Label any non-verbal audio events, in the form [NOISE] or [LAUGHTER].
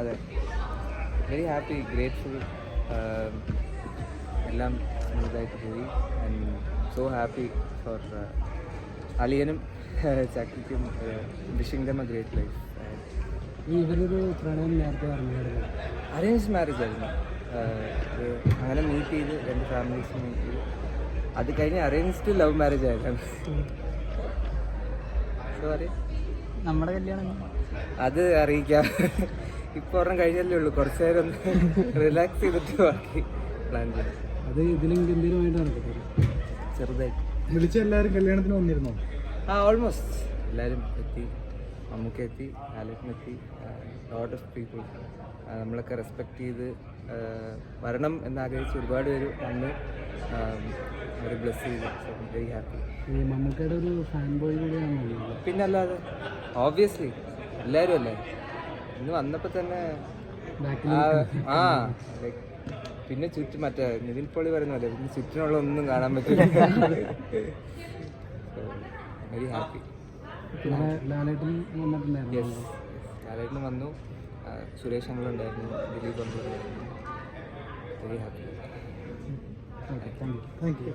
അതെ. Very happy grateful എല്ലാം സ്മൂത്തായിട്ട് പോയി. ആൻഡ് സോ ഹാപ്പി ഫോർ അളിയനും [LAUGHS] ചക്കിക്കും wishing them a great life ഇവരൊരു പ്രണയം നേരത്തെ അറേഞ്ച് മാരേജ് ആയിരുന്നു. ഇത് അങ്ങനെ മീറ്റ് ചെയ്ത് രണ്ട് ഫാമിലീസ് മീറ്റ് ചെയ്ത്. അത് കഴിഞ്ഞ് അറേഞ്ച്ഡ് ലവ് മാരേജ് ആയിരുന്നു സോറി നമ്മുടെ കല്യാണം. അത് അറിയിക്കാം. [LAUGHS] ഇപ്പോൾ ഒരെണ്ണം കഴിഞ്ഞല്ലേ ഉള്ളൂ. കുറച്ച് നേരം ഒന്ന് റിലാക്സ് ചെയ്തിട്ട് ബാക്കി പ്ലാൻ ചെയ്യാം. അത് ഇതിലും ഗംഭീരമായിട്ട് നടക്കട്ടെ ചെറുതായിട്ട്. വിളിച്ച എല്ലാവരും കല്യാണത്തിന് വന്നിരുന്നോ? ആ ഓൾമോസ്റ്റ് എല്ലാവരും എത്തി. നമുക്ക് എത്തി എത്തി. ലോട്ട് ഓഫ് പീപ്പിൾ നമ്മളൊക്കെ റെസ്പെക്ട് ചെയ്ത് വരണം എന്നാഗ്രഹിച്ച് ഒരുപാട് പേര് വന്ന് അവർ ബ്ലെസ് ചെയ്തു. വെരി ഹാപ്പി മമ്മൂക്കയുടെ ഒരു ഫാൻ ബോയ് കൂടിയാണ് പിന്നെ അല്ലാതെ ഓബിയസ്ലി എല്ലാവരും അല്ലേ? ഇന്ന് വന്നപ്പോൾ തന്നെ ആ പിന്നെ ചുറ്റും മറ്റേ നിതിൻ പൊളി പറയുന്ന പോലെ പിന്നെ ചുറ്റിനുള്ള ഒന്നും കാണാൻ പറ്റില്ല. വെരി ഹാപ്പി ലാലേട്ടൻ യെസ് ലാലേട്ടന് വന്നു. സുരേഷ് അങ്ങളുണ്ടായിരുന്നു ദിലീപ് അങ്ങളുണ്ടായിരുന്നു വെരി ഹാപ്പി താങ്ക് യു